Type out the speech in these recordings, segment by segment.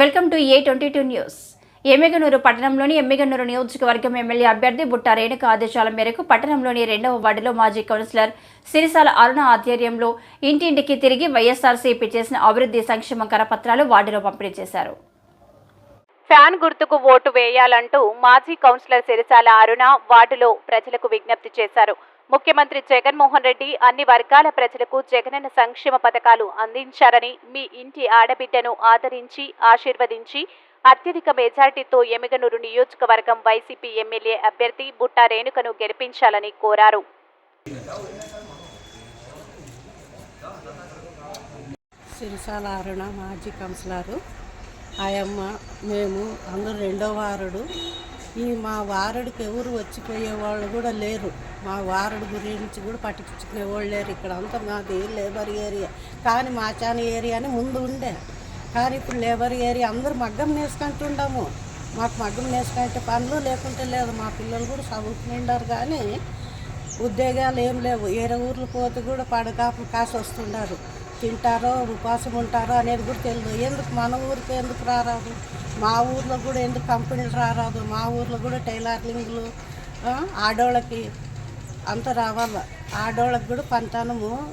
Welcome to A twenty two news. Emmiganur పట్టణంలోని ఎమ్మిగనూరు నియోజకవర్గం MLA అభ్యర్థి బుట్ట రేణుక ఆదేశాల మేరకు పట్టణంలోని రెండవ వార్డులో మాజీ కౌన్సిలర్ సిరిసాల అరుణ ఆధ్వర్యంలో ఇంటింటికి తిరిగి వైఎస్ఆర్సీపీ చేసిన అభివృద్ధి సంక్షేమ కరపత్రాలు వార్డులో పంపిణీ చేశారు. ఫ్యాన్ గుర్తుకు ఓటు వేయాలంటూ మాజీ కౌన్సిలర్ సిరిసాల అరుణ వార్డులో ప్రజలకు విజ్ఞప్తి చేశారు. ముఖ్యమంత్రి జగన్మోహన్ రెడ్డి అన్ని వర్గాల ప్రజలకు జగనన్న సంక్షేమ పథకాలు అందించారని మీ ఇంటి ఆడబిడ్డను ఆదరించి ఆశీర్వదించి అత్యధిక మెజార్టీతో ఎమిగనూరు నియోజకవర్గం వైసీపీ ఎమ్మెల్యే అభ్యర్థి బుట్టా రేణుకను గెలిపించాలని కోరారు. సిరిసాల అరుణ మాజీ కౌన్సిలరు. ఆయమ్మ మేము అందరూ రెండో వారుడు. ఈ మా వారుడికి ఎవరు వచ్చిపోయే వాళ్ళు కూడా లేరు. మా వారుడు గురించి కూడా పట్టించుకునే వాళ్ళు లేరు. ఇక్కడ అంతా మాది లేబర్ ఏరియా. కానీ మాచాని ఏరియా అని ముందు ఉండే. కానీ ఇప్పుడు లేబర్ ఏరియా అందరూ మగ్గం నేసుకుంటుండము మాకు మగ్గం నేసుకుంటే పనులు లేకుంటే లేదు. మా పిల్లలు కూడా చదువుకునిండారు కానీ ఉద్యోగాలు ఏం లేవు. ఏరే ఊర్లు పోతే కూడా పడకాపు కాసి వస్తుండారు. తింటారో ఉపవాసం ఉంటారో అనేది కూడా తెలియదు ఎందుకు మన ఊరికి ఎందుకు రారాదు? మా ఊర్లో కూడా ఎందుకు కంపెనీలు రారాదు? మా ఊర్లో కూడా టైలర్లింగ్లు ఆడవాళ్ళకి అంత రావాల ఆడోళ్ళకి కూడా పంటానము.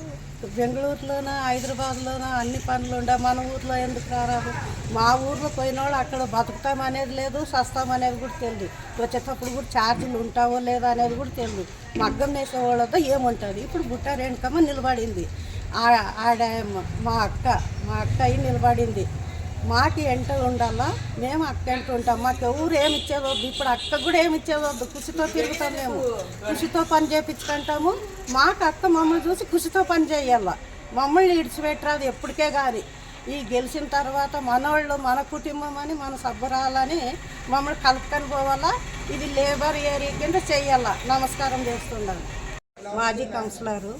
బెంగళూరులోన హైదరాబాద్లోన అన్ని పనులు ఉండే మన ఊర్లో ఎందుకు రారాదు? మా ఊర్లో పోయిన వాళ్ళు అక్కడ బతుకుతాం అనేది లేదు సస్తాం అనేది కూడా తెలియదు వచ్చేటప్పుడు కూడా ఛార్జీలు ఉంటావో లేదో అనేది కూడా తెలియదు మగ్గం వేసే వాళ్ళతో ఏముంటుంది? ఇప్పుడు బుట్ట రేణుకమ్మ నిలబడింది. ఆ- ఆడ మా అక్క మా అక్క అయి నిలబడింది. మాకు ఎంట ఉండాలా? మేము అక్క ఎంట ఉంటాం మాకు ఎవరు ఏమి ఇచ్చేవద్దు ఇప్పుడు అక్క కూడా ఏమి ఇచ్చేవద్దు కృషితో తిరుగుతాం మేము. కృషితో పని చేపించుకుంటాము. మాకు అక్క మమ్మల్ని చూసి కృషితో పని చేయాల. మమ్మల్ని ఇడిచిపెట్టరాదు ఎప్పటికే కానీ ఈ గెలిచిన తర్వాత మనోళ్ళు మన కుటుంబం అని మన సబ్బురాలని మమ్మల్ని కలుపుకొని పోవాలా? ఇది లేబర్ ఏరియా కింద చెయ్యాలా నమస్కారం చేస్తున్నాను మాజీ కౌన్సిలరు.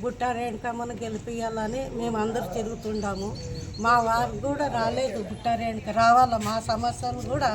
బుట్టా రేణుకమ్మను గెలిపియాలని మేము అందరూ తిరుగుతుండాము. మా వారు కూడా రాలేదు బుట్టా రేణుక రావాలా? మా సమస్యలు కూడా